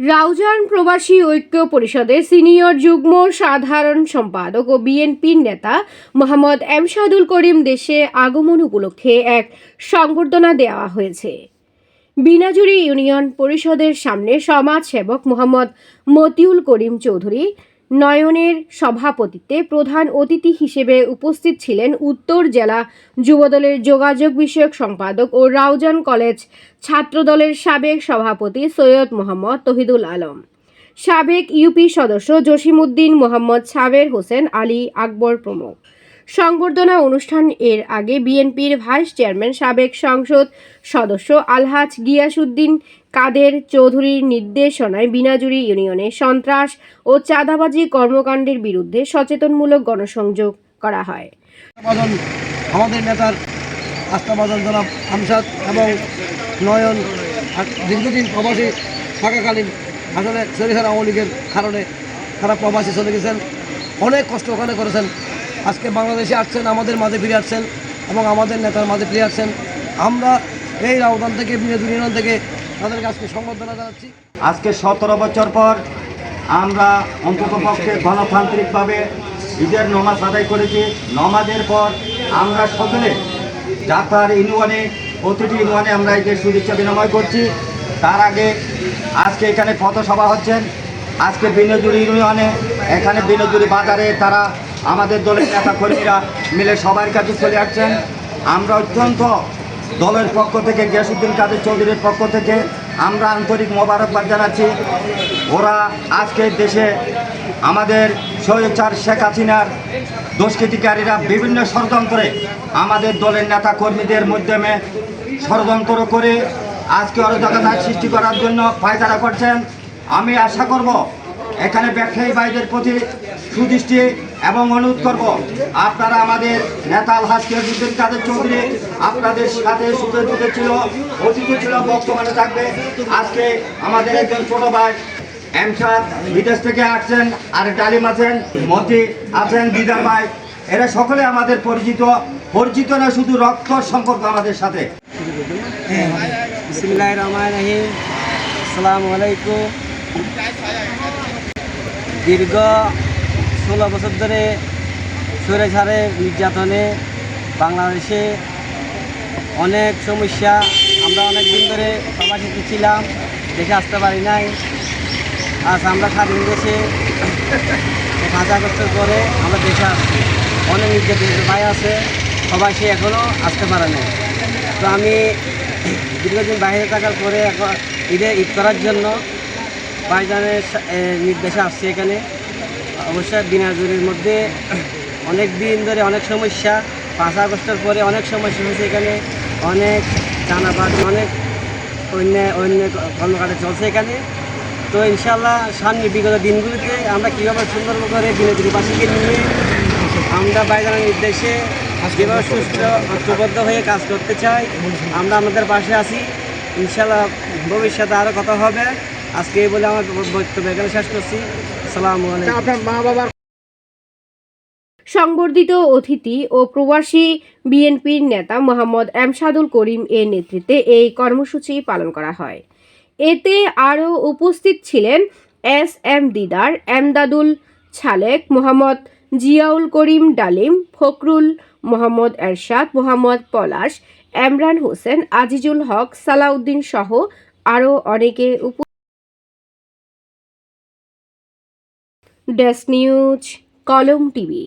রাউজান প্রবাসী ঐক্য পরিষদের সিনিয়র যুগ্ম সাধারণ সম্পাদক ও বিএনপির নেতা মোহাম্মদ এমসাদুল করিম দেশে আগমন উপলক্ষে এক সংবর্ধনা দেওয়া হয়েছে। বিনাজুরি ইউনিয়ন পরিষদের সামনে সমাজসেবক মোহাম্মদ মতিউল করিম চৌধুরী নয়নের সভাপতিত্বে প্রধান অতিথি হিসেবে উপস্থিত ছিলেন উত্তর জেলা যুবদলের যোগাযোগ বিষয়ক সম্পাদক ও রাউজান কলেজ ছাত্রদলের সাবেক সভাপতি সৈয়দ মোহাম্মদ তহিদুল আলম। সাবেক ইউপি সদস্য জসিমউদ্দিন মোহাম্মদ সাবের হোসেন আলী আকবর প্রমুখ। সংবর্ধনা অনুষ্ঠান এর আগে বিএনপির ভাইস চেয়ারম্যান, সাবেক সংসদ সদস্য আলহাজ গিয়াসউদ্দিন কাদের চৌধুরীর নির্দেশনায় বিনাজুরি ইউনিয়নে সন্ত্রাস ও চাঁদাবাজি কর্মকাণ্ডের বিরুদ্ধে সচেতনমূলক গণসংযোগ করা হয়। আমাদের নেতার আস্থাভাজন জনাব আমসাদ এবং নয়ন দীর্ঘদিন প্রবাসী থাকাকালীন আসলে শরীফের আওয়ামী লীগের কারণে তারা প্রবাসী চলে গেছেন। অনেক কষ্ট ওখানে করেছেন। আজকে বাংলাদেশে আসছেন, আমাদের মাঝে ফিরে আসছেন এবং আমাদের নেতার মাঝে ফিরে আসছেন। আমরা এই রাউদান থেকে বিনোদন ইউনিয়ন থেকে তাদেরকে আজকে সংবর্ধনা জানাচ্ছি। আজকে সতেরো বছর পর আমরা অন্ততপক্ষে গণতান্ত্রিকভাবে ঈদের নমাজ আদায় করেছি। নমাজের পর আমরা সকলে যাত্রার ইউনিয়নে, প্রতিটি ইউনিয়নে আমরা এই যে শুভেচ্ছা বিনিময় করছি। তার আগে আজকে এখানে পথসভা হচ্ছেন। আজকে বিনোজুরি ইউনিয়নে, এখানে বিনোজুরি বাজারে তারা আমাদের দলের নেতা কর্মীরা মিলে সবার কাছে চলে আসছেন। আমরা অত্যন্ত দলের পক্ষ থেকে গিয়াসুদ্দিন কাদের চৌধুরীর পক্ষ থেকে আমরা আন্তরিক মোবারকবাদ জানাচ্ছি। ওরা আজকে দেশে আমাদের স্বৈরাচার শেখ হাসিনার দুষ্কৃতিকারীরা বিভিন্ন ষড়যন্ত্রে আমাদের দলের নেতা কর্মীদের মাধ্যমে ষড়যন্ত্র করে আজকে অরাজকতা সৃষ্টি করার জন্য পায়তারা করছেন। আমি আশা করব এখানে ব্যবসায়ী ভাইদের প্রতি সুদৃষ্টি এবং অনুরোধ করব, আপনারা আমাদের নেতা আলহাজ কিয়াসুদ্দিন কাদের চৌধুরী আপনাদের সাথে সুখে দুঃখে ছিল, অতীতে ছিল, বর্তমানে থাকবে। আজকে আমাদের একজন ছোট ভাই, এমসাদ, বিদেশ থেকে আসছেন আর ডালিম আছেন, মতি আছেন, দিদার ভাই। এরা সকলে আমাদের পরিচিত পরিচিত না, শুধু রক্ত সম্পর্ক আমাদের সাথে। বিসমুল্লাহ রহমান রহিম। আসসালামু আলাইকুম। দীর্ঘ ষোলো বছর ধরে সরে নির্যাতনে বাংলাদেশে অনেক সমস্যা। আমরা অনেক দিন ধরে প্রবাসীতে ছিলাম, দেখে আসতে পারি নাই। আজ আমরা স্বাধীন দেশে পাঁচ আগস্টের পরে আমরা দেশে আসছি। অনেক নির্যাতিত ভাই আছে, সবাই সে এখনও আসতে পারে না তো আমি দীর্ঘদিন বাইরে থাকার পরে এখন ঈদে ঈদ করার জন্য এ, নির্দেশে আসছি এখানে। অবশ্যই দিনাজুরির মধ্যে অনেক দিন ধরে অনেক সমস্যা। পাঁচ আগস্টের পরে অনেক সমস্যা হয়েছে এখানে। অনেক জানাবাদ অনেক অন্য অন্য কর্মকাণ্ড চলছে এখানে। তো ইনশাল্লাহ সামনে বিগত দিনগুলিতে আমরা কীভাবে সুন্দর করে দিনাজুরিবাসীকে নিয়ে আমরা বাইজানের নির্দেশে যেভাবে সুস্থ ঐক্যবদ্ধ হয়ে কাজ করতে চাই আমরা আমাদের পাশে আছি। ইনশাল্লাহ ভবিষ্যতে আরও কথা হবে। আজকে এই বলে আমার বক্তব্য এখানে শেষ করছি। আসসালামু আলাইকুম। সংবর্ধিত অতিথি ও প্রবাসী বিএনপির নেতা মোহাম্মদ এমসাদুল করিম এর নেতৃত্বে এই কর্মসূচি পালন করা হয়। এতে আরও উপস্থিত ছিলেন এস এম দিদার এমদাদুল ছালেক মোহাম্মদ জিয়াউল করিম ডালিম ফখরুল মোহাম্মদ এরশাদ মোহাম্মদ পলাশ এমরান হোসেন আজিজুল হক সালাউদ্দিন সহ আরও অনেকে উপ ডেস্ক নিউজ কলম টিভি।